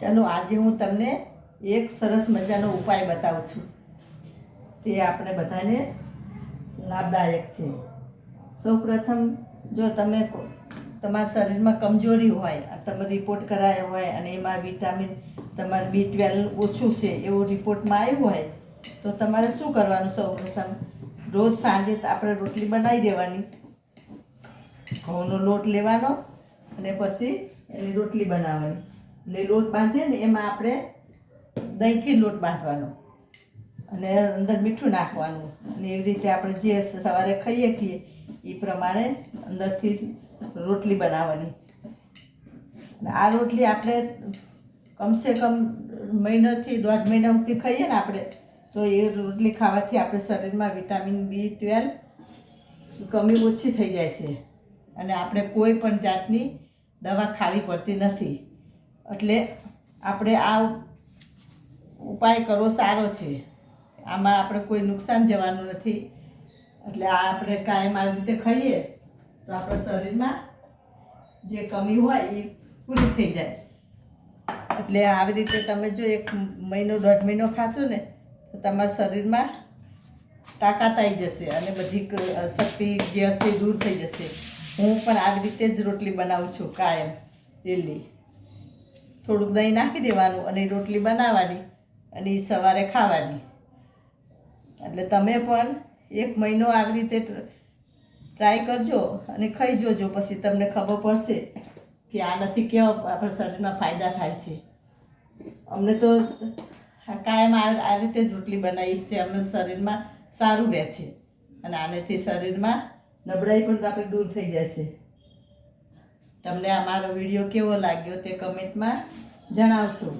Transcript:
ચાલો, આજે હું તમને એક સરસ મજાનો ઉપાય બતાવું છું. તે આપણે બધાને લાભદાયક છે. સૌપ્રથમ, જો તમે તમારા શરીરમાં કમજોરી હોય તમે રિપોર્ટ કરાયો હોય અને એમાં વિટામિન તમારે બી ટ્વેલ્વ ઓછું છે એવું રિપોર્ટમાં આવ્યું હોય, તો તમારે શું કરવાનું સૌપ્રથમ? રોજ સાંજે આપણે રોટલી બનાવી દેવાની. ઘઉંનો લોટ લેવાનો અને પછી એની રોટલી બનાવવાની. એટલે લોટ બાંધીએ ને એમાં આપણે દહીંથી લોટ બાંધવાનો અને અંદર મીઠું નાખવાનું. અને એવી રીતે આપણે જે સવારે ખાઈએ છીએ, એ પ્રમાણે અંદરથી રોટલી બનાવવાની. અને આ રોટલી આપણે કમસે કમ મહિનાથી, દોઢ મહિના સુધી ખાઈએ ને આપણે, તો એ રોટલી ખાવાથી આપણે શરીરમાં વિટામિન બી ટ્વેલ્વ કમી ઓછી થઈ જાય છે. અને આપણે કોઈ પણ જાતની દવા ખાવી પડતી નથી. એટલે આપણે આ ઉપાય કરવો સારો છે. આમાં આપણે કોઈ નુકસાન જવાનું નથી. એટલે આ આપણે કાયમ આવી રીતે ખાઈએ તો આપણા શરીરમાં જે કમી હોય એ પૂરી થઈ જાય. એટલે આવી રીતે તમે જો એક મહિનો દોઢ મહિનો ખાશો ને, તો તમારા શરીરમાં તાકાત આવી જશે અને બધી શક્તિ જે હશે દૂર થઈ જશે. હું પણ આવી રીતે જ રોટલી બનાવું છું કાયમ, ડેલી. થોડુંક દહીં નાખી દેવાનું અને રોટલી બનાવવાની અને એ સવારે ખાવાની. એટલે તમે પણ એક મહિનો આવી રીતે ટ્રાય કરજો અને ખાઈ જોજો, પછી તમને ખબર પડશે કે આનાથી કેવા આપણા શરીરમાં ફાયદા થાય છે. અમને તો આ કાયમ આ આ રીતે જ રોટલી બનાવી છે. અમને શરીરમાં સારું રહે છે અને આનાથી શરીરમાં નબળાઈ પણ આપણે દૂર થઈ જશે તમને અમારો વીડિયો કેવો લાગ્યો તે કમેન્ટમાં જણાવશો.